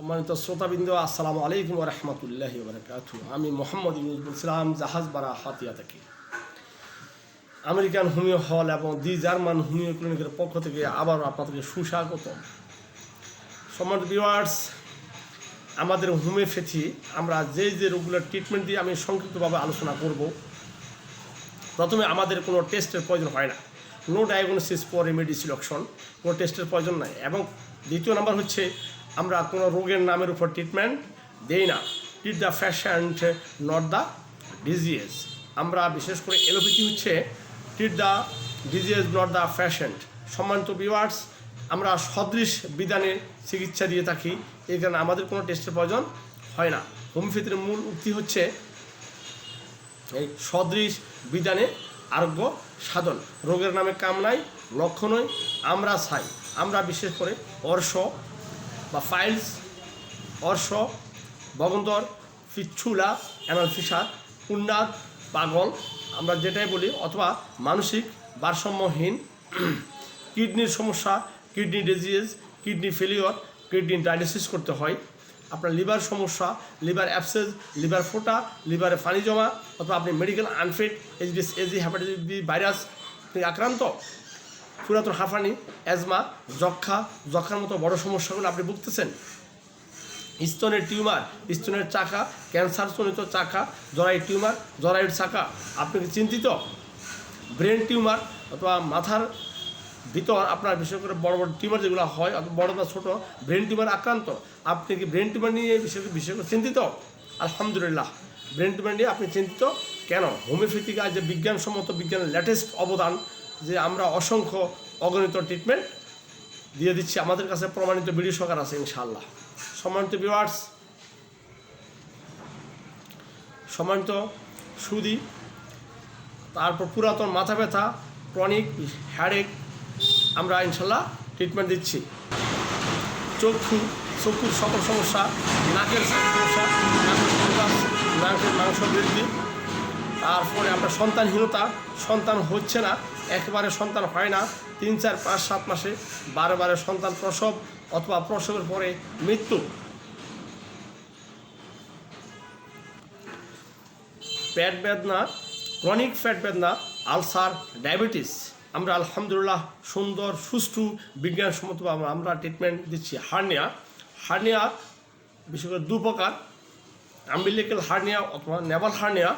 সম্মানিত শ্রোতাবৃন্দ, আসসালামু আলাইকুম রহমতুল্লাহ বারকাতু আমি মোহাম্মদ ইউনুল ইসলাম জাহাজ বারা হাতিয়া থাকি। আমেরিকান হোমিও হল এবং দি জার্মান হোমিও ক্লিনিকের পক্ষ থেকে আবারও আপনাদেরকে সুস্বাগত সম্মানিত ভিউয়ার্স, আমাদের হোমিওপ্যাথি, আমরা যে যে রোগগুলোর ট্রিটমেন্ট দিয়ে আমি সংক্ষিপ্তভাবে আলোচনা করব, প্রথমে আমাদের কোনো টেস্টের প্রয়োজন হয় না। নো ডায়াগনোসিস ফর রেমেডিসিলকশন কোনো টেস্টের প্রয়োজন নাই। এবং দ্বিতীয় নাম্বার হচ্ছে আমরা কোনো রোগের নামের উপর ট্রিটমেন্ট দেই না। Treat the patient not the disease আমরা বিশেষ করে এলোপ্যাথি হচ্ছে treat the disease not the patient সম্মানিত ভিউয়ার্স আমরা সদৃশ বিধানের চিকিৎসা দিয়ে থাকি, এই কারণে আমাদের কোনো টেস্টের প্রয়োজন হয় না। হোমিওপ্যাথির মূল উক্তি হচ্ছে এই সদৃশ বিধানে আরোগ্য সাধন। রোগের নামে কাম নাই লক্ষণই আমরা চাই আমরা বিশেষ করে অর্শ বা ফাইলস অর্শ বগন্দর ফিচ্ছুলা, অ্যানালফিসা, উন্নাদ, পাগল, আমরা যেটাই বলি, অথবা মানসিক ভারসাম্যহীন, কিডনির সমস্যা, kidney disease kidney failure kidney dialysis করতে হয়। আপনার লিভার সমস্যা, লিভার অ্যাবসেস লিভার ফোটা, লিভারে পানি জমা, অথবা আপনি মেডিকেল আনফিট এইচডিস এজি হ্যাপাটাইটিস বি ভাইরাস আক্রান্ত পুরাতন হাঁফানি অ্যাজমা যক্ষা যক্ষার মতো বড় সমস্যাগুলো আপনি ভুগতেছেন? স্তনের টিউমার, স্তনের চাকা, ক্যান্সার ক্যান্সারজনিত চাকা জরায়ু টিউমার, জরায়ুর চাকা। আপনি কি চিন্তিত? ব্রেন টিউমার অথবা মাথার ভিতর আপনার বিশেষ করে বড় বড় টিউমার যেগুলো হয়, অথবা বড় বা ছোটো, ব্রেন টিউমার আক্রান্ত। আপনি কি ব্রেন টিউমার নিয়ে বিশেষ বিশেষ করে চিন্তিত? আলহামদুলিল্লাহ। ব্রেন টিউমার নিয়ে আপনি চিন্তিত? কেন? হোমিওপ্যাথিক আজ যে বিজ্ঞানসম্মত বিজ্ঞানের লেটেস্ট অবদান যে আমরা অসংখ্য অগণিত ট্রিটমেন্ট দিয়ে দিচ্ছি। আমাদের কাছে প্রমাণিত ভিডিও সরকার আছে ইনশাআল্লাহ। সম্মানিত ভিউয়ার্স সম্মানিত সুদি, তারপর পুরাতন মাথা ব্যথা ক্রনিক হ্যাডেক আমরা ইনশাল্লাহ ট্রিটমেন্ট দিচ্ছি। চক্ষু চক্ষুর সকল সমস্যা, নাকের সমস্যা মাংস বৃদ্ধি, তারপরে আপনার সন্তানহীনতা, সন্তান হচ্ছে না একেবারে সন্তান হয় না। তিন, চার, পাঁচ, সাত মাসে বারে বারে সন্তান প্রসব অথবা প্রসবের পরে মৃত্যু। পেট বেদনা, ক্রনিক ফ্যাট বেদনা, আলসার, ডায়াবেটিস। আমরা আলহামদুলিল্লাহ সুন্দর, সুষ্ঠু বিজ্ঞানসম্মতভাবে আমরা- ট্রিটমেন্ট দিচ্ছি। হার্নিয়া হার্নিয়া বিশেষ করে দুপ্রকার আম্বিলিক্যাল হার্নিয়া অথবা নেভাল হার্নিয়া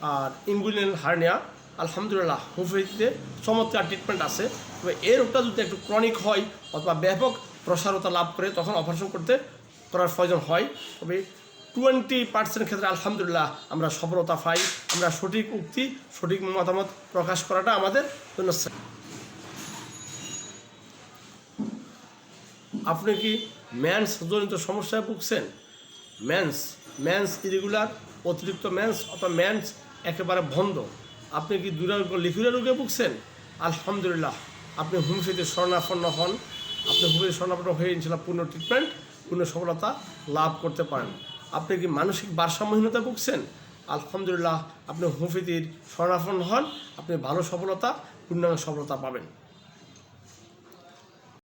আর ইনগুলিনাল হার্নিয়া। আলহামদুলিল্লাহ হোমিওপ্যাথিতে চমৎকার ট্রিটমেন্ট আছে। তবে এই রোগটা যদি একটু ক্রনিক হয় অথবা ব্যাপক প্রসারতা লাভ করে, তখন অপারেশন করতে করার প্রয়োজন হয়। তবে টোয়েন্টি পার্সেন্ট ক্ষেত্রে আলহামদুলিল্লাহ আমরা সফলতা পাই, আমরা সঠিক উক্তি, সঠিক মতামত প্রকাশ করাটা আমাদের জন্য আপনি কি ম্যান্স জনিত সমস্যায় ভুগছেন? ম্যান্স ম্যান্স ইরেগুলার অতিরিক্ত ম্যান্স অথবা ম্যান্স একেবারে বন্ধ? আপনি কি দুরারোগ্য লিখুরা রোগে ভুগছেন? আলহামদুলিল্লাহ। আপনি হুমসিতে স্বর্ণাপন্ন হন। আপনি হোমিওপ্যাথি স্বর্ণাপন্ন হয়ে ইনশাল্লাহ পূর্ণ ট্রিটমেন্ট পূর্ণ সফলতা লাভ করতে পারেন। আপনি কি মানসিক ভারসাম্যহীনতা ভুগছেন? আলহামদুলিল্লাহ, আপনি হোমিওপ্যাথির স্বর্ণাপন্ন হন। আপনি ভালো সফলতা, পূর্ণাঙ্গ সফলতা পাবেন।